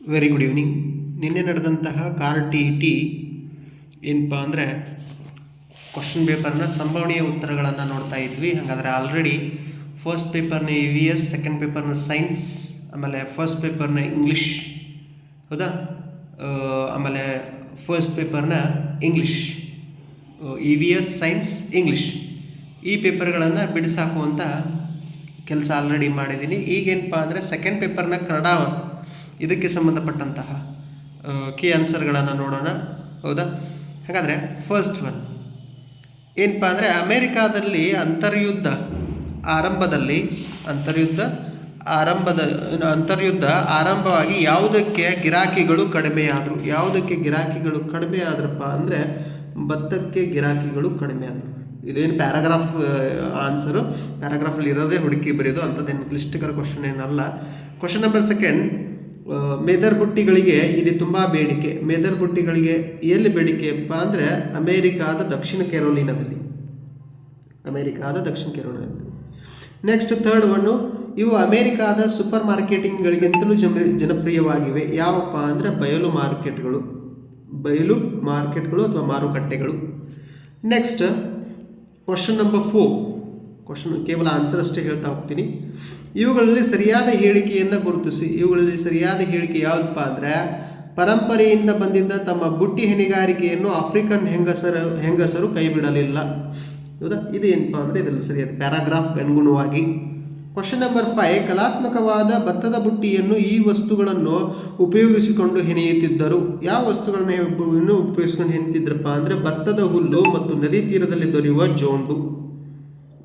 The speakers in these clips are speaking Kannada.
ವೆರಿ ಗುಡ್ ಈವ್ನಿಂಗ್ ನಿನ್ನೆ ನಡೆದಂತಹ ಕಾರ್ ಟಿ ಟಿ ಏನಪ್ಪ ಅಂದರೆ ಕ್ವಶನ್ ಪೇಪರ್ನ ಸಂಭವನೀಯ ಉತ್ತರಗಳನ್ನು ನೋಡ್ತಾ ಇದ್ವಿ. ಹಾಗಾದರೆ ಆಲ್ರೆಡಿ ಫಸ್ಟ್ ಪೇಪರ್ನ ಇ ವಿ ಎಸ್ ಸೆಕೆಂಡ್ ಪೇಪರ್ನ ಸೈನ್ಸ್ ಆಮೇಲೆ ಫಸ್ಟ್ ಪೇಪರ್ನ ಇಂಗ್ಲೀಷ್ ಹೌದಾ? ಆಮೇಲೆ ಫಸ್ಟ್ ಪೇಪರ್ನ English E V S science English ಈ ಪೇಪರ್ಗಳನ್ನು ಬಿಡಿಸಾಕುವಂಥ ಕೆಲಸ ಆಲ್ರೆಡಿ ಮಾಡಿದ್ದೀನಿ ಈಗೇನಪ್ಪ ಅಂದರೆ ಸೆಕೆಂಡ್ ಪೇಪರ್ನ ಕನ್ನಡ ಇದಕ್ಕೆ ಸಂಬಂಧಪಟ್ಟಂತಹ ಕೀ ಆನ್ಸರ್ಗಳನ್ನು ನೋಡೋಣ. ಹೌದಾ? ಹಾಗಾದರೆ ಫಸ್ಟ್ ಒನ್ ಏನಪ್ಪ ಅಂದರೆ ಅಮೇರಿಕಾದಲ್ಲಿ ಅಂತರ್ಯುದ್ಧ ಆರಂಭದಲ್ಲಿ, ಅಂತರ್ಯುದ್ಧ ಆರಂಭದ, ಅಂತರ್ಯುದ್ಧ ಆರಂಭವಾಗಿ ಯಾವುದಕ್ಕೆ ಗಿರಾಕಿಗಳು ಕಡಿಮೆಯಾದರು? ಯಾವುದಕ್ಕೆ ಗಿರಾಕಿಗಳು ಕಡಿಮೆ ಆದ್ರಪ್ಪ ಅಂದರೆ ಭತ್ತಕ್ಕೆ ಗಿರಾಕಿಗಳು ಕಡಿಮೆ ಆದರು ಇದೇನು ಪ್ಯಾರಾಗ್ರಾಫ್ ಆನ್ಸರು ಪ್ಯಾರಾಗ್ರಾಫಲ್ಲಿ ಇರೋದೇ ಹುಡುಕಿ ಬರೆಯೋದು ಅಂಥದ್ದೇನು ಕ್ಲಿಷ್ಟಕರ ಕ್ವಶನ್ ಏನಲ್ಲ. ಕ್ವಶನ್ ನಂಬರ್ ಸೆಕೆಂಡ್ ಮೇದರ್ ಬುಟ್ಟಿಗಳಿಗೆ ಇಲ್ಲಿ ತುಂಬ ಬೇಡಿಕೆ. ಮೇದರ್ ಬುಟ್ಟಿಗಳಿಗೆ ಎಲ್ಲಿ ಬೇಡಿಕೆಯಪ್ಪ ಅಂದರೆ ಅಮೇರಿಕಾದ ದಕ್ಷಿಣ ಕೆರೋಲಿನಾದಲ್ಲಿ. ಅಮೇರಿಕಾದ ದಕ್ಷಿಣ ಕೆರೋಲಿನಾದಲ್ಲಿ. ನೆಕ್ಸ್ಟ್ ಥರ್ಡ್ ಒನ್ನು ಇವು ಅಮೇರಿಕಾದ ಸೂಪರ್ ಮಾರ್ಕೆಟಿಂಗ್ಗಳಿಗಿಂತಲೂ ಜನ, ಜನಪ್ರಿಯವಾಗಿವೆ. ಯಾವಪ್ಪ ಅಂದರೆ ಬಯಲು ಮಾರ್ಕೆಟ್ಗಳು. ಬಯಲು ಮಾರ್ಕೆಟ್ಗಳು ಅಥವಾ ಮಾರುಕಟ್ಟೆಗಳು. Next question number four question ಕೇವಲ ಆನ್ಸರ್ ಅಷ್ಟೇ ಹೇಳ್ತಾ ಹೋಗ್ತೀನಿ. ಇವುಗಳಲ್ಲಿ ಸರಿಯಾದ ಹೇಳಿಕೆಯನ್ನು ಗುರುತಿಸಿ. ಇವುಗಳಲ್ಲಿ ಸರಿಯಾದ ಹೇಳಿಕೆ ಯಾವುದಪ್ಪ ಅಂದರೆ, ಪರಂಪರೆಯಿಂದ ಬಂದಿದ್ದ ತಮ್ಮ ಬುಟ್ಟಿ ಹೆಣಿಗಾರಿಕೆಯನ್ನು ಆಫ್ರಿಕನ್ ಹೆಂಗಸರ, ಹೆಂಗಸರು ಕೈಬಿಡಲಿಲ್ಲ. ಹೌದಾ? ಇದೇನಪ್ಪ ಅಂದರೆ ಇದರಲ್ಲಿ ಸರಿಯಾದ ಪ್ಯಾರಾಗ್ರಾಫ್ ಅನುಗುಣವಾಗಿ. ಕ್ವಶನ್ ನಂಬರ್ ಫೈವ್ ಕಲಾತ್ಮಕವಾದ ಭತ್ತದ ಬುಟ್ಟಿಯನ್ನು ಈ ವಸ್ತುಗಳನ್ನು ಉಪಯೋಗಿಸಿಕೊಂಡು ಹೆಣೆಯುತ್ತಿದ್ದರು. ಯಾವ ವಸ್ತುಗಳನ್ನು ಉಪಯೋಗಿಸ್ಕೊಂಡು ಹೆಣಿತಿದ್ರಪ್ಪ ಅಂದರೆ ಭತ್ತದ ಹುಲ್ಲು ಮತ್ತು ನದಿ ತೀರದಲ್ಲಿ ದೊರೆಯುವ ಜೋಂಡು.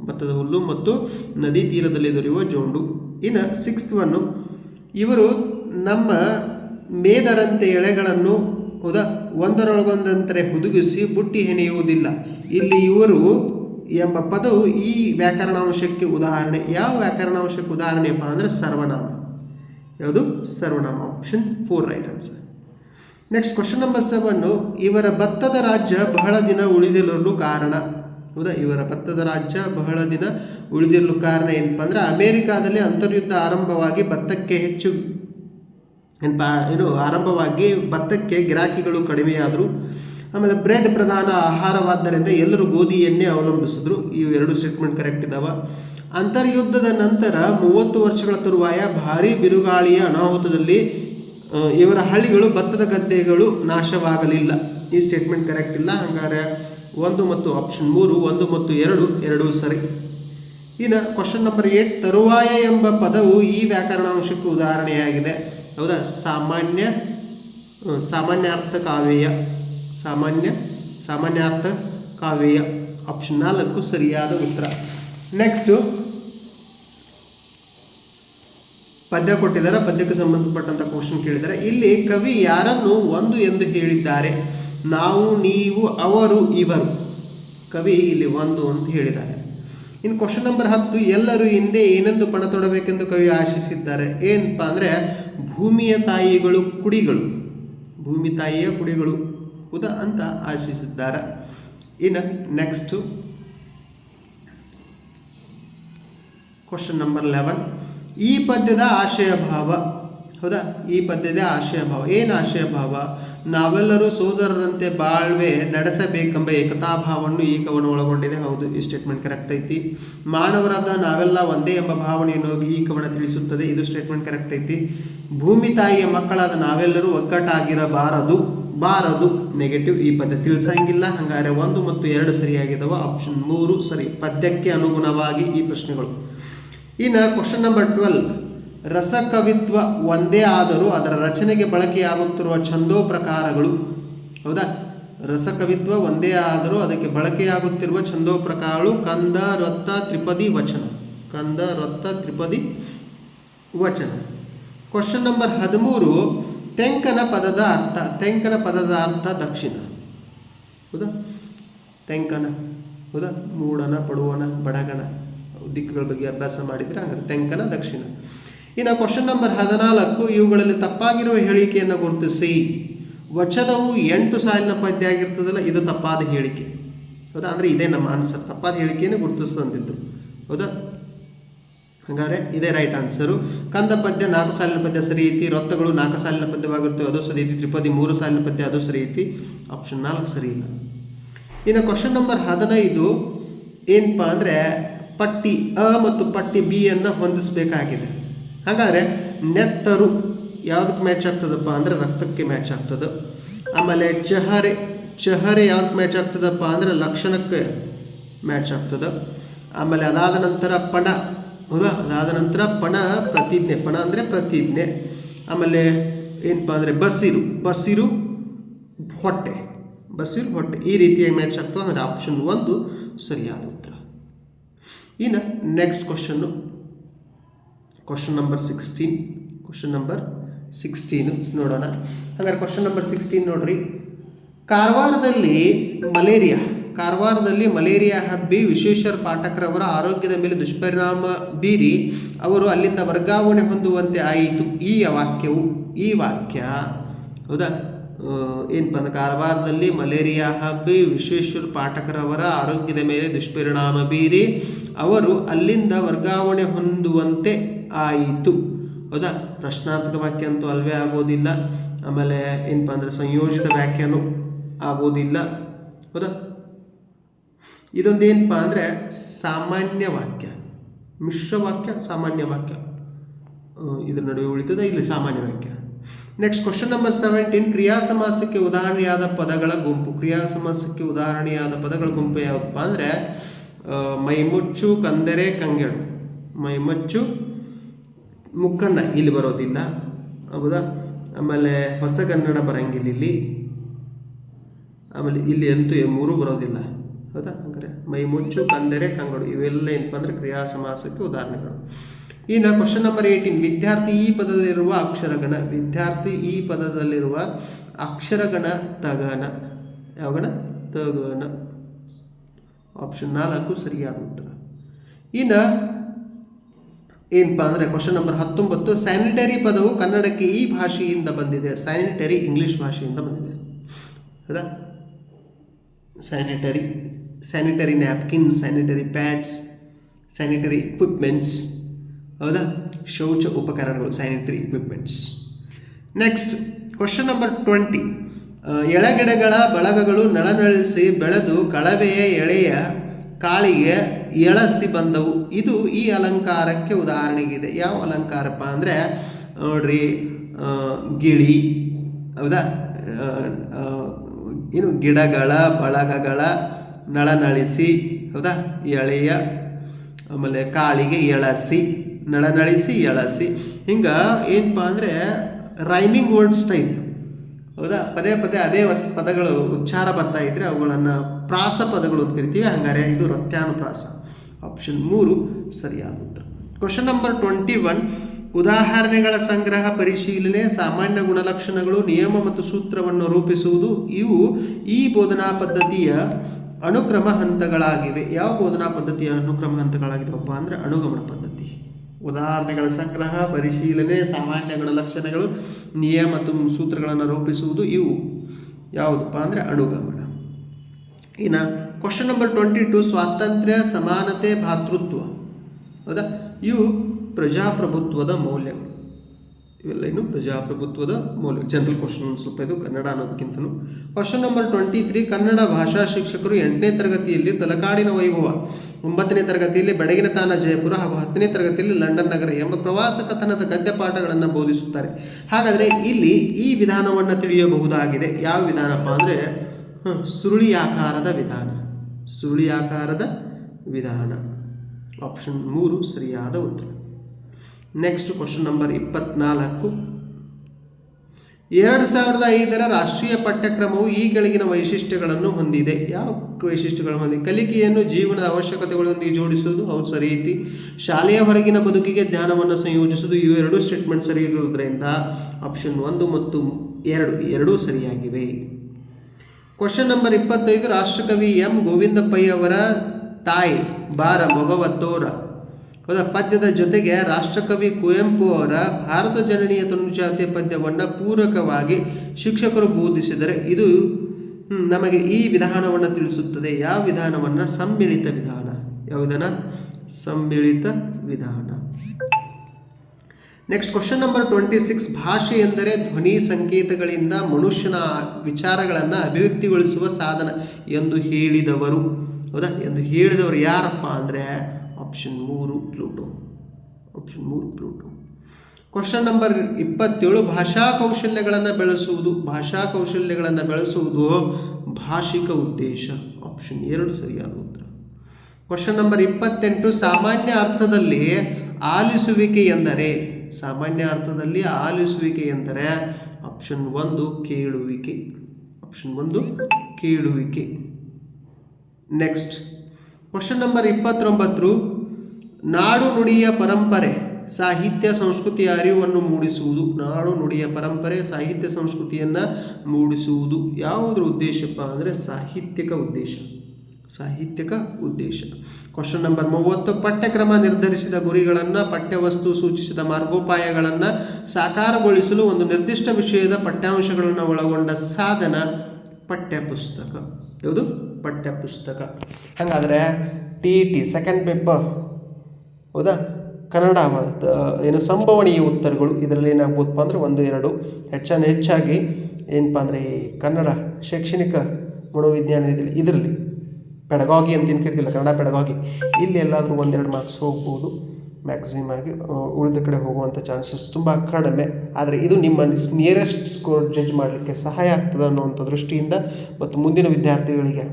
ಭತ್ತದ ಹುಲ್ಲು ಮತ್ತು ನದಿ ತೀರದಲ್ಲಿ ದೊರೆಯುವ ಜೋಂಡು. ಇನ್ನು ಸಿಕ್ಸ್ತ್ ಒನ್ನು ಇವರು ನಮ್ಮ ಮೇದರಂತೆ ಎಳೆಗಳನ್ನು ಹೌದಾ ಒಂದರೊಳಗೊಂದಂತೆ ಹುದುಗಿಸಿ ಬುಟ್ಟಿ ಹೆಣೆಯುವುದಿಲ್ಲ. ಇಲ್ಲಿ ಇವರು ಎಂಬ ಪದವು ಈ ವ್ಯಾಕರಣಾಂಶಕ್ಕೆ ಉದಾಹರಣೆ. ಯಾವ ವ್ಯಾಕರಣಾಂಶಕ್ಕೆ ಉದಾಹರಣೆಯಪ್ಪ ಅಂದರೆ ಸರ್ವನಾಮ. ಯಾವುದು? ಸರ್ವನಾಮ. Option four right answer next question number seven ಇವರ ಭತ್ತದ ರಾಜ್ಯ ಬಹಳ ದಿನ ಉಳಿದಿರಲು ಕಾರಣ. ಹೌದಾ? ಇವರ ಭತ್ತದ ರಾಜ್ಯ ಬಹಳ ದಿನ ಉಳಿದಿರಲು ಕಾರಣ ಏನಪ್ಪ ಅಂದರೆ ಅಮೇರಿಕಾದಲ್ಲಿ ಅಂತರ್ಯುದ್ಧ ಆರಂಭವಾಗಿ ಭತ್ತಕ್ಕೆ ಹೆಚ್ಚು ಏನಪ್ಪ ಏನು ಆರಂಭವಾಗಿ ಭತ್ತಕ್ಕೆ ಗಿರಾಕಿಗಳು ಕಡಿಮೆಯಾದರು. ಆಮೇಲೆ ಬ್ರೆಡ್ ಪ್ರಧಾನ ಆಹಾರವಾದ್ದರಿಂದ ಎಲ್ಲರೂ ಗೋಧಿಯನ್ನೇ ಅವಲಂಬಿಸಿದ್ರು. ಎರಡು ಸ್ಟೇಟ್ಮೆಂಟ್ ಕರೆಕ್ಟ್ ಇದ್ದಾವೆ ಅಂತರ್ಯುದ್ಧದ ನಂತರ ಮೂವತ್ತು ವರ್ಷಗಳ ತರುವಾಯ ಭಾರೀ ಬಿರುಗಾಳಿಯ ಅನಾಹುತದಲ್ಲಿ ಇವರ ಹಳ್ಳಿಗಳು ಭತ್ತದ ಗದ್ದೆಗಳು ನಾಶವಾಗಲಿಲ್ಲ. ಈ ಸ್ಟೇಟ್ಮೆಂಟ್ ಕರೆಕ್ಟ್ ಇಲ್ಲ. ಹಂಗಾರೆ ಒಂದು ಮತ್ತು ಆಪ್ಷನ್ ಮೂರು, ಒಂದು ಮತ್ತು ಎರಡು, ಎರಡೂ ಸರಿ. ಇನ್ನು ಕ್ವಶನ್ ನಂಬರ್ ಏಟ್ ತರುವಾಯ ಎಂಬ ಪದವು ಈ ವ್ಯಾಕರಣಾಂಶಕ್ಕೆ ಉದಾಹರಣೆಯಾಗಿದೆ. ಹೌದಾ? ಸಾಮಾನ್ಯ ಸಾಮಾನ್ಯಾರ್ಥ ಕಾವ್ಯ ಸಾಮಾನ್ಯ, ಸಾಮಾನ್ಯಾರ್ಥ ಕಾವ್ಯ ಆಪ್ಷನ್ ನಾಲ್ಕು ಸರಿಯಾದ ಉತ್ತರ. ನೆಕ್ಸ್ಟು ಪದ್ಯ ಕೊಟ್ಟಿದ್ದಾರೆ. ಪದ್ಯಕ್ಕೆ ಸಂಬಂಧಪಟ್ಟಂಥ ಕ್ವಶನ್ ಕೇಳಿದ್ದಾರೆ. ಇಲ್ಲಿ ಕವಿ ಯಾರನ್ನು ಒಂದು ಎಂದು ಹೇಳಿದ್ದಾರೆ? ನಾವು, ನೀವು, ಅವರು, ಇವರು. ಕವಿ ಇಲ್ಲಿ ಒಂದು ಅಂತ ಹೇಳಿದ್ದಾರೆ. ಇನ್ನು ಕ್ವಶನ್ ನಂಬರ್ ಹತ್ತು, ಎಲ್ಲರೂ ಹಿಂದೆ ಏನೆಂದು ಪಣ ತೊಡಬೇಕೆಂದು ಕವಿ ಆಶಿಸಿದ್ದಾರೆ. ಏನಪ್ಪ ಅಂದರೆ, ಭೂಮಿಯ ತಾಯಿಗಳು ಕುಡಿಗಳು. ಭೂಮಿ ತಾಯಿಯ ಕುಡಿಗಳು ಉದ ಅಂತ ಆಶಿಸಿದ್ದಾರೆ. ಇನ್ನು ನೆಕ್ಸ್ಟು ಕ್ವಶನ್ ನಂಬರ್ ಲೆವೆನ್ ಈ ಪದ್ಯದ ಆಶಯ ಭಾವ ಹೌದಾ? ಈ ಪದ್ಯದ ಆಶಯ ಭಾವ ಏನು ಆಶಯ ಭಾವ ನಾವೆಲ್ಲರೂ ಸೋದರರಂತೆ ಬಾಳ್ವೆ ನಡೆಸಬೇಕೆಂಬ ಏಕತಾಭಾವವನ್ನು ಈ ಕವನ ಒಳಗೊಂಡಿದೆ. ಹೌದು, ಈ ಸ್ಟೇಟ್ಮೆಂಟ್ ಕರೆಕ್ಟ್ ಐತಿ. ಮಾನವರಾದ ನಾವೆಲ್ಲ ಒಂದೇ ಎಂಬ ಭಾವನೆಯನ್ನು ಈ ಕವನ ತಿಳಿಸುತ್ತದೆ. ಇದು ಸ್ಟೇಟ್ಮೆಂಟ್ ಕರೆಕ್ಟ್ ಐತಿ. ಭೂಮಿ ತಾಯಿಯ ಮಕ್ಕಳಾದ ನಾವೆಲ್ಲರೂ ಒಗ್ಗಟ್ಟಾಗಿರಬಾರದು ಬಾರದು. ನೆಗೆಟಿವ್ ಈ ಪದ್ಯ ತಿಳಿಸಂಗಿಲ್ಲ. ಹಂಗಾರೆ ಒಂದು ಮತ್ತು ಎರಡು ಸರಿಯಾಗಿದ್ದಾವೆ ಆಪ್ಷನ್ ಮೂರು ಸರಿ. ಪದ್ಯಕ್ಕೆ ಅನುಗುಣವಾಗಿ ಈ ಪ್ರಶ್ನೆಗಳು. ಇನ್ನು ಕ್ವಶನ್ ನಂಬರ್ ಟ್ವೆಲ್ ರಸಕವಿತ್ವ ಒಂದೇ ಆದರೂ ಅದರ ರಚನೆಗೆ ಬಳಕೆಯಾಗುತ್ತಿರುವ ಛಂದೋ ಪ್ರಕಾರಗಳು ಹೌದಾ? ರಸಕವಿತ್ವ ಒಂದೇ ಆದರೂ ಅದಕ್ಕೆ ಬಳಕೆಯಾಗುತ್ತಿರುವ ಛಂದೋ ಪ್ರಕಾರಗಳು ಕಂದ ರತ್ತ ತ್ರಿಪದಿ ವಚನ. ಕಂದ ರತ್ತ ತ್ರಿಪದಿ ವಚನ. ಕ್ವಶನ್ ನಂಬರ್ ಹದಿಮೂರು, ತೆಂಕನ ಪದದ ಅರ್ಥ, ತೆಂಕನ ಪದದ ಅರ್ಥ ದಕ್ಷಿಣ. ಹೌದಾ? ತೆಂಕನ, ಹೌದಾ? ಮೂಡನ ಪಡುವನ ಬಡಗಣ ದಿಕ್ಕುಗಳ ಬಗ್ಗೆ ಅಭ್ಯಾಸ ಮಾಡಿದರೆ ಹಂಗಾರೆ ತೆಂಕನ, ದಕ್ಷಿಣ. ಇನ್ನು ಕ್ವಶನ್ ನಂಬರ್ ಹದಿನಾಲ್ಕು, ಇವುಗಳಲ್ಲಿ ತಪ್ಪಾಗಿರುವ ಹೇಳಿಕೆಯನ್ನು ಗುರುತಿಸಿ. ವಚನವು ಎಂಟು ಸಾಲಿನ ಪದ್ಯ ಆಗಿರ್ತದಲ್ಲ, ಇದು ತಪ್ಪಾದ ಹೇಳಿಕೆ. ಹೌದಾ? ಅಂದರೆ ಇದೇ ನಮ್ಮ ಆನ್ಸರ್ ತಪ್ಪಾದ ಹೇಳಿಕೆಯನ್ನು ಗುರುತಿಸ್ತಂತಿದ್ದು ಹೌದಾ? ಹಾಗಾದರೆ ಇದೇ ರೈಟ್ ಆನ್ಸರು ಕಂದ ಪದ್ಯ ನಾಲ್ಕು ಸಾಲಿನ ಪದ್ಯ ಸರಿ ಐತಿ, ರೊತ್ತಗಳು ನಾಲ್ಕು ಸಾಲಿನ ಪದ್ಯವಾಗಿರ್ತವೆ, ಅದು ಸರಿ ಐತಿ, ತ್ರಿಪದಿ ಮೂರು ಸಾಲಿನ ಪದ್ಯ, ಅದು ಸರಿ ಐತಿ ಆಪ್ಷನ್ ನಾಲ್ಕು ಸರಿ ಇಲ್ಲ. ಇನ್ನು ಕ್ವಶನ್ ನಂಬರ್ ಹದಿನೈದು ಏನಪ್ಪ ಅಂದರೆ ಪಟ್ಟಿ ಅ ಮತ್ತು ಪಟ್ಟಿ ಬಿ ಅನ್ನು ಹೊಂದಿಸಬೇಕಾಗಿದೆ. ಹಾಗಾದರೆ ನೆತ್ತರು ಯಾವುದಕ್ಕೆ ಮ್ಯಾಚ್ ಆಗ್ತದಪ್ಪ ಅಂದರೆ ರಕ್ತಕ್ಕೆ ಮ್ಯಾಚ್ ಆಗ್ತದೆ. ಆಮೇಲೆ ಚಹರೆ ಚಹರೆ ಯಾವ್ದಕ್ಕೆ ಮ್ಯಾಚ್ ಆಗ್ತದಪ್ಪ ಅಂದರೆ ಲಕ್ಷಣಕ್ಕೆ ಮ್ಯಾಚ್ ಆಗ್ತದೆ. ಆಮೇಲೆ ಅದಾದ ನಂತರ ಪಣ ಹೌದಾ ಅದಾದ ನಂತರ ಪಣ, ಪ್ರತಿಜ್ಞೆ, ಪಣ ಅಂದರೆ ಪ್ರತಿಜ್ಞೆ. ಆಮೇಲೆ ಏನಪ್ಪ ಅಂದರೆ ಬಸ್ಸಿರು ಬಸ್ಸಿರು ಹೊಟ್ಟೆ ಬಸ್ಸಿರು ಹೊಟ್ಟೆ. ಈ ರೀತಿಯಾಗಿ ಮ್ಯಾಚ್ ಆಗ್ತದೆ ಅಂದರೆ ಆಪ್ಷನ್ ಒಂದು ಸರಿಯಾದ ಉತ್ತರ. ಇನ್ನು next question question number sixteen question number sixteen ನೋಡೋಣ. ಹಾಗಾದ್ರೆ ಕ್ವಶನ್ ನಂಬರ್ ಸಿಕ್ಸ್ಟೀನ್ ನೋಡ್ರಿ. ಕಾರವಾರದಲ್ಲಿ ಮಲೇರಿಯಾ. ಕಾರವಾರದಲ್ಲಿ ಮಲೇರಿಯಾ ಹಬ್ಬಿ ವಿಶ್ವೇಶ್ವರ ಪಾಠಕರವರ ಆರೋಗ್ಯದ ಮೇಲೆ ದುಷ್ಪರಿಣಾಮ ಬೀರಿ ಅವರು ಅಲ್ಲಿಂದ ವರ್ಗಾವಣೆ ಹೊಂದುವಂತೆ ಆಯಿತು. ಈ ವಾಕ್ಯವು, ಈ ವಾಕ್ಯ, ಹೌದಾ? ಏನಪ್ಪ ಅಂದ್ರೆ ಕಾರವಾರದಲ್ಲಿ ಮಲೇರಿಯಾ ಹಬ್ಬಿ ವಿಶ್ವೇಶ್ವರ ಪಾಠಕರವರ ಆರೋಗ್ಯದ ಮೇಲೆ ದುಷ್ಪರಿಣಾಮ ಬೀರಿ ಅವರು ಅಲ್ಲಿಂದ ವರ್ಗಾವಣೆ ಹೊಂದುವಂತೆ ಆಯಿತು. ಹೌದಾ? ಪ್ರಶ್ನಾರ್ಥಕ ವಾಕ್ಯ ಅಂತೂ ಅಲ್ವೇ ಆಗೋದಿಲ್ಲ. ಆಮೇಲೆ ಏನಪ್ಪ ಅಂದರೆ ಸಂಯೋಜಿತ ವ್ಯಾಖ್ಯಾನೂ ಆಗೋದಿಲ್ಲ. ಹೌದಾ? ಇದೊಂದು ಏನಪ್ಪ ಅಂದರೆ ಸಾಮಾನ್ಯ ವಾಕ್ಯ. ಮಿಶ್ರ ವಾಕ್ಯ, ಸಾಮಾನ್ಯ ವಾಕ್ಯ. ಇದರ ನಡುವೆ ಉಳಿತದೆ ಇಲ್ಲಿ ಸಾಮಾನ್ಯ ವಾಕ್ಯ ನೆಕ್ಸ್ಟ್ ಕ್ವಶನ್ ನಂಬರ್ ಸೆವೆಂಟೀನ್ ಕ್ರಿಯಾ ಸಮಾಸಕ್ಕೆ ಉದಾಹರಣೆಯಾದ ಪದಗಳ ಗುಂಪು. ಕ್ರಿಯಾ ಸಮಾಸಕ್ಕೆ ಉದಾಹರಣೆಯಾದ ಪದಗಳ ಗುಂಪು ಯಾವಪ್ಪ ಅಂದರೆ ಮೈಮುಚ್ಚು, ಕಂದರೆ, ಕಂಗೆಡು. ಮೈಮಚ್ಚು ಮುಕ್ಕಣ್ಣ ಇಲ್ಲಿ ಬರೋದಿಲ್ಲ ಹೌದಾ? ಆಮೇಲೆ ಹೊಸಗನ್ನಡ ಬರಂಗಿಲ್ಲ ಇಲ್ಲಿ. ಆಮೇಲೆ ಇಲ್ಲಿ ಅಂತೂ ಮೂರೂ ಬರೋದಿಲ್ಲ, ಹೌದಾ? ಅಂದರೆ ಮೈ ಮುಚ್ಚು ಕಂದರೆ ಕಂಗಡು, ಇವೆಲ್ಲ ಏನಪ್ಪ ಅಂದರೆ ಕ್ರಿಯಾ ಸಮಾಸಕ್ಕೆ ಉದಾಹರಣೆಗಳು. ಇನ್ನು ಕ್ವಶನ್ ನಂಬರ್ ಏಯ್ಟೀನ್ ವಿದ್ಯಾರ್ಥಿ ಈ ಪದದಲ್ಲಿರುವ ಅಕ್ಷರಗಣ, ವಿದ್ಯಾರ್ಥಿ ಈ ಪದದಲ್ಲಿರುವ ಅಕ್ಷರಗಣ, ತಗಣ. ಯಾವಗಣ ತಗಣ. ಆಪ್ಷನ್ ನಾಲ್ಕು ಸರಿಯಾದ ಉತ್ತರ. ಇನ್ನು ಏನಪ್ಪ ಅಂದರೆ ಕ್ವಶನ್ ನಂಬರ್ ಹತ್ತೊಂಬತ್ತು ಸ್ಯಾನಿಟರಿ ಪದವು ಕನ್ನಡಕ್ಕೆ ಈ ಭಾಷೆಯಿಂದ ಬಂದಿದೆ. ಸ್ಯಾನಿಟರಿ ಇಂಗ್ಲೀಷ್ ಭಾಷೆಯಿಂದ ಬಂದಿದೆ. ಹೌದಾ? Sanitary sanitary napkin sanitary pads sanitary equipments ಹೌದಾ? ಶೌಚ ಉಪಕರಣಗಳು sanitary equipments next question number twenty ಎಳೆಗಿಡಗಳ ಬಳಗಗಳು ನಳನಳಿಸಿ ಬೆಳೆದು ಕಳವೆಯ ಎಳೆಯ ಕಾಳಿಗೆ ಎಳಸಿ ಬಂದವು. ಇದು ಈ ಅಲಂಕಾರಕ್ಕೆ ಉದಾಹರಣೆಗಿದೆ ಯಾವ ಅಲಂಕಾರಪ್ಪ ಅಂದರೆ, ನೋಡ್ರಿ ಗಿಳಿ, ಹೌದಾ? ಏನು ಗಿಡಗಳ, ಬಳಗಗಳ ನಳನಳಿಸಿ ಹೌದಾ? ಎಳೆಯ, ಆಮೇಲೆ ಕಾಳಿಗೆ ಎಳಸಿ ನಳನಳಿಸಿ ಎಳಸಿ. ಹಿಂಗೆ ಏನಪ್ಪ ಅಂದರೆ ರೈಮಿಂಗ್ ವರ್ಡ್ಸ್ ಟೈಪ್ ಹೌದಾ? ಪದೇ ಪದೇ ಅದೇ ಪದಗಳು ಉಚ್ಚಾರ ಬರ್ತಾ ಇದ್ದರೆ ಅವುಗಳನ್ನು ಪ್ರಾಸ ಪದಗಳು ಅಂತ ಕರಿತೀವಿ, ಹಂಗಾರೆ ಇದು ರತ್ಯಾನುಪ್ರಾಸ. ಆಪ್ಷನ್ ಮೂರು, ಸರಿಯಾದ ಉತ್ತರ. ಕ್ವಶನ್ ನಂಬರ್ ಟ್ವೆಂಟಿ ಒನ್ ಉದಾಹರಣೆಗಳ ಸಂಗ್ರಹ ಪರಿಶೀಲನೆ, ಸಾಮಾನ್ಯ ಗುಣಲಕ್ಷಣಗಳು, ನಿಯಮ ಮತ್ತು ಸೂತ್ರವನ್ನು ರೂಪಿಸುವುದು, ಇವು ಈ ಬೋಧನಾ ಪದ್ಧತಿಯ ಅನುಕ್ರಮ ಹಂತಗಳಾಗಿವೆ. ಯಾವ ಬೋಧನಾ ಪದ್ಧತಿಯ ಅನುಕ್ರಮ ಹಂತಗಳಾಗಿದವಪ್ಪ ಅಂದರೆ ಅನುಗಮನ ಪದ್ಧತಿ. ಉದಾಹರಣೆಗಳ ಸಂಗ್ರಹ, ಪರಿಶೀಲನೆ, ಸಾಮಾನ್ಯ ಗುಣಲಕ್ಷಣಗಳು, ನಿಯಮ ಮತ್ತು ಸೂತ್ರಗಳನ್ನು ರೂಪಿಸುವುದು ಇವು. ಯಾವುದಪ್ಪ ಅಂದರೆ ಅನುಗಮನ. ಇನ್ನು ಕ್ವಶನ್ ನಂಬರ್ ಟ್ವೆಂಟಿ ಟು ಸ್ವಾತಂತ್ರ್ಯ, ಸಮಾನತೆ, ಭಾತೃತ್ವ. ಹೌದಾ? ಇವು ಪ್ರಜಾಪ್ರಭುತ್ವದ ಮೌಲ್ಯಗಳು. ಇವೆಲ್ಲ ಇನ್ನು ಪ್ರಜಾಪ್ರಭುತ್ವದ ಮೌಲ್ಯ ಜನರಲ್ ಕ್ವಶನ್ ಸ್ವಲ್ಪ ಇದು Kannada ಅನ್ನೋದಕ್ಕಿಂತನೂ. Question number twenty three Kannada ಭಾಷಾ ಶಿಕ್ಷಕರು ಎಂಟನೇ ತರಗತಿಯಲ್ಲಿ ತಲಕಾಡಿನ ವೈಭವ, ಒಂಬತ್ತನೇ ತರಗತಿಯಲ್ಲಿ ಬೆಡಗಿನ ತಾನ ಜಯಪುರ ಹಾಗೂ ಹತ್ತನೇ ತರಗತಿಯಲ್ಲಿ ಲಂಡನ್ ನಗರ ಎಂಬ ಪ್ರವಾಸ ಕಥನದ ಗದ್ಯ ಪಾಠಗಳನ್ನು ಬೋಧಿಸುತ್ತಾರೆ. ಹಾಗಾದರೆ ಇಲ್ಲಿ ಈ ವಿಧಾನವನ್ನು ತಿಳಿಯಬಹುದಾಗಿದೆ. ಯಾವ ವಿಧಾನಪ್ಪ ಅಂದರೆ ಸುರುಳಿಯಾಕಾರದ ವಿಧಾನ. ಸುರುಳಿಯಾಕಾರದ ವಿಧಾನ. ಆಪ್ಷನ್ ಮೂರು, ಸರಿಯಾದ ಉತ್ತರ. ನೆಕ್ಸ್ಟ್ ಕ್ವಶನ್ ನಂಬರ್ ಇಪ್ಪತ್ನಾಲ್ಕು. ಎರಡು ಸಾವಿರದ ಐದರ ರಾಷ್ಟ್ರೀಯ ಪಠ್ಯಕ್ರಮವು ಈ ಕೆಳಗಿನ ವೈಶಿಷ್ಟ್ಯಗಳನ್ನು ಹೊಂದಿದೆ. ಯಾವ ವೈಶಿಷ್ಟ್ಯಗಳನ್ನು ಹೊಂದಿದೆ? ಕಲಿಕೆಯನ್ನು ಜೀವನದ ಅವಶ್ಯಕತೆಗಳೊಂದಿಗೆ ಜೋಡಿಸುವುದು, ಹೌದು, ಸರಿ, ಐತಿ. ಶಾಲೆಯ ಹೊರಗಿನ ಬದುಕಿಗೆ ಜ್ಞಾನವನ್ನು ಸಂಯೋಜಿಸುವುದು ಇವೆರಡೂ ಸ್ಟೇಟ್ಮೆಂಟ್ ಸರಿ ಇರುವುದರಿಂದ ಆಪ್ಷನ್ ಒಂದು ಮತ್ತು ಎರಡು, ಎರಡೂ ಸರಿಯಾಗಿವೆ. ಕ್ವಶನ್ ನಂಬರ್ ಇಪ್ಪತ್ತೈದು, ರಾಷ್ಟ್ರಕವಿ ಎಂ. ಗೋವಿಂದ ಪೈ ಅವರ ತಾಯಿ ಬಾರ ಭಗವತ್ತೋರ. ಹೌದಾ ಪದ್ಯದ ಜೊತೆಗೆ ರಾಷ್ಟ್ರಕವಿ ಕುವೆಂಪು ಅವರ ಭಾರತ ಜನನೀಯ ತನುಜಾತಿಯ ಪದ್ಯವನ್ನು ಪೂರಕವಾಗಿ ಶಿಕ್ಷಕರು ಬೋಧಿಸಿದರೆ ಇದು ನಮಗೆ ಈ ವಿಧಾನವನ್ನು ತಿಳಿಸುತ್ತದೆ. ಯಾವ ವಿಧಾನವನ್ನು? ಸಮ್ಮಿಳಿತ ವಿಧಾನ. ಯಾವ ವಿಧಾನ ಸಮ್ಮಿಳಿತ ವಿಧಾನ. Next question number twenty six ಭಾಷೆ ಎಂದರೆ ಧ್ವನಿ ಸಂಕೇತಗಳಿಂದ ಮನುಷ್ಯನ ವಿಚಾರಗಳನ್ನು ಅಭಿವ್ಯಕ್ತಿಗೊಳಿಸುವ ಸಾಧನ ಎಂದು ಹೇಳಿದವರು. ಹೌದಾ? ಎಂದು ಹೇಳಿದವರು ಯಾರಪ್ಪ ಅಂದರೆ ಆಪ್ಷನ್ ಮೂರು, ಪ್ಲೂಟೋ. ಆಪ್ಷನ್ ಮೂರು, ಪ್ಲೂಟೋ. ಕ್ವಶನ್ ನಂಬರ್ ಇಪ್ಪತ್ತೇಳು. ಭಾಷಾ ಕೌಶಲ್ಯಗಳನ್ನು ಬೆಳೆಸುವುದು. ಭಾಷಾ ಕೌಶಲ್ಯಗಳನ್ನು ಬೆಳೆಸುವುದು ಭಾಷಿಕ ಉದ್ದೇಶ. ಆಪ್ಷನ್ ಎರಡು ಸರಿಯಾದ ಉತ್ತರ. ಕ್ವಶನ್ ನಂಬರ್ ಇಪ್ಪತ್ತೆಂಟು. ಸಾಮಾನ್ಯ ಅರ್ಥದಲ್ಲಿ ಆಲಿಸುವಿಕೆ ಎಂದರೆ ಸಾಮಾನ್ಯ ಅರ್ಥದಲ್ಲಿ ಆಲಿಸುವಿಕೆ ಎಂದರೆ ಆಪ್ಷನ್ ಒಂದು ಕೇಳುವಿಕೆ ಆಪ್ಷನ್ ಒಂದು ಕೇಳುವಿಕೆ. ನೆಕ್ಸ್ಟ್ ಕ್ವಶನ್ ನಂಬರ್ ಇಪ್ಪತ್ತೊಂಬತ್ತು, ನಾಡು ನುಡಿಯ ಪರಂಪರೆ, ಸಾಹಿತ್ಯ ಸಂಸ್ಕೃತಿಯ ಅರಿವನ್ನು ಮೂಡಿಸುವುದು. ನಾಡು ನುಡಿಯ ಪರಂಪರೆ, ಸಾಹಿತ್ಯ ಸಂಸ್ಕೃತಿಯನ್ನು ಮೂಡಿಸುವುದು. ಯಾವುದರ ಉದ್ದೇಶಪ್ಪ ಅಂದರೆ ಸಾಹಿತ್ಯಿಕ ಉದ್ದೇಶ. ಸಾಹಿತ್ಯಿಕ ಉದ್ದೇಶ. ಕ್ವಶನ್ ನಂಬರ್ ಮೂವತ್ತು, ಪಠ್ಯಕ್ರಮ ನಿರ್ಧರಿಸಿದ ಗುರಿಗಳನ್ನು, ಪಠ್ಯವಸ್ತು ಸೂಚಿಸಿದ ಮಾರ್ಗೋಪಾಯಗಳನ್ನು ಸಾಕಾರಗೊಳಿಸಲು ಒಂದು ನಿರ್ದಿಷ್ಟ ವಿಷಯದ ಪಠ್ಯಾಂಶಗಳನ್ನು ಒಳಗೊಂಡ ಸಾಧನ ಪಠ್ಯಪುಸ್ತಕ. ಯಾವುದು? ಪಠ್ಯಪುಸ್ತಕ. ಹಾಗಾದರೆ ಟಿ ಟಿ ಸೆಕೆಂಡ್ ಪೇಪರ್ ಹೌದಾ? ಕನ್ನಡ ಏನು ಸಂಭವನೀಯ ಉತ್ತರಗಳು ಇದರಲ್ಲಿ ಏನಾಗ್ಬೋದಪ್ಪ ಅಂದರೆ ಒಂದು, ಎರಡು. ಹೆಚ್ಚಾನ ಹೆಚ್ಚಾಗಿ ಏನಪ್ಪ ಅಂದರೆ ಈ ಕನ್ನಡ ಶೈಕ್ಷಣಿಕ ಮನೋವಿಜ್ಞಾನ ಇದರಲ್ಲಿ ಇದರಲ್ಲಿ ಪೆಡಗಾಗಿ ಅಂತ ಏನು ಕೇಳ್ತಿಲ್ಲ, ಕನ್ನಡ ಪೆಡಗಾಗಿ. ಇಲ್ಲಿ ಎಲ್ಲಾದರೂ ಒಂದೆರಡು ಮಾರ್ಕ್ಸ್ ಹೋಗ್ಬೋದು. ಮ್ಯಾಕ್ಸಿಮಮ್ ಆಗಿ ಉಳಿದ ಕಡೆ ಹೋಗುವಂಥ ಚಾನ್ಸಸ್ ತುಂಬ ಕಡಿಮೆ. ಆದರೆ ಇದು ನಿಮ್ಮ ನಿಯರೆಸ್ಟ್ ಸ್ಕೋರ್ ಜಡ್ಜ್ ಮಾಡಲಿಕ್ಕೆ ಸಹಾಯ ಆಗ್ತದೆ ಅನ್ನುವಂಥ ದೃಷ್ಟಿಯಿಂದ ಮತ್ತು ಮುಂದಿನ ವಿದ್ಯಾರ್ಥಿಗಳಿಗೆ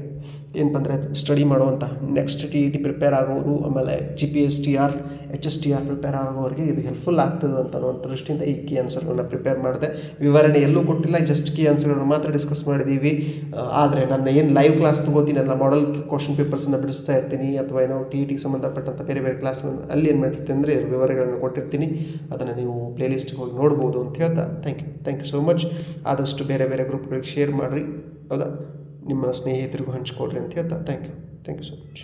ಏನಪ್ಪ ಅಂದರೆ ಸ್ಟಡಿ ಮಾಡುವಂಥ next T E T prepare ಆಗೋರು, ಆಮೇಲೆ G P S T R H S T R prepare ಆಗೋರಿಗೆ ಇದು ಹೆಲ್ಪ್ಫುಲ್ ಆಗ್ತದೆ ಅಂತ ಒಂದು ದೃಷ್ಟಿಯಿಂದ ಈ ಕೀ ಆನ್ಸರ್ಗಳನ್ನ ಪ್ರಿಪೇರ್ ಮಾಡಿದೆ. ವಿವರಣೆ ಎಲ್ಲೂ ಕೊಟ್ಟಿಲ್ಲ ಜಸ್ಟ್ ಕೀ ಆನ್ಸರ್ಗಳನ್ನ ಮಾತ್ರ ಡಿಸ್ಕಸ್ ಮಾಡಿದ್ದೀವಿ ಆದರೆ ನನ್ನ ಏನು ಲೈವ್ ಕ್ಲಾಸ್ ತೊಗೋತೀನಲ್ಲ ಮಾಡಲ್ ಕ್ವಶನ್ ಪೇಪರ್ಸನ್ನು ಬಿಡಿಸ್ತಾ ಇರ್ತೀನಿ, ಅಥವಾ ಏನೋ ಟಿ ಟಿಗೆ ಸಂಬಂಧಪಟ್ಟಂಥ ಬೇರೆ ಬೇರೆ ಕ್ಲಾಸ್ಗಳನ್ನು ಅಲ್ಲಿ ಏನು ಮಾಡಿರ್ತೀನಿ ಅಂದರೆ ಇದ್ರ ವಿವರಗಳನ್ನು ಕೊಟ್ಟಿರ್ತೀನಿ. ಅದನ್ನು ನೀವು ಪ್ಲೇಲಿಸ್ಟ್ಗೆ ಹೋಗಿ ನೋಡ್ಬೋದು ಅಂತ ಹೇಳ್ತಾ thank you thank you so much ಆದಷ್ಟು ಬೇರೆ ಬೇರೆ ಗ್ರೂಪ್ಗಳಿಗೆ ಶೇರ್ ಮಾಡಿರಿ. ಹೌದಾ? ನಿಮ್ಮ ಸ್ನೇಹಿತರಿಗೂ ಹಂಚ್ಕೊಡ್ರಿ ಅಂತ ಹೇಳ್ತಾ thank you thank you so much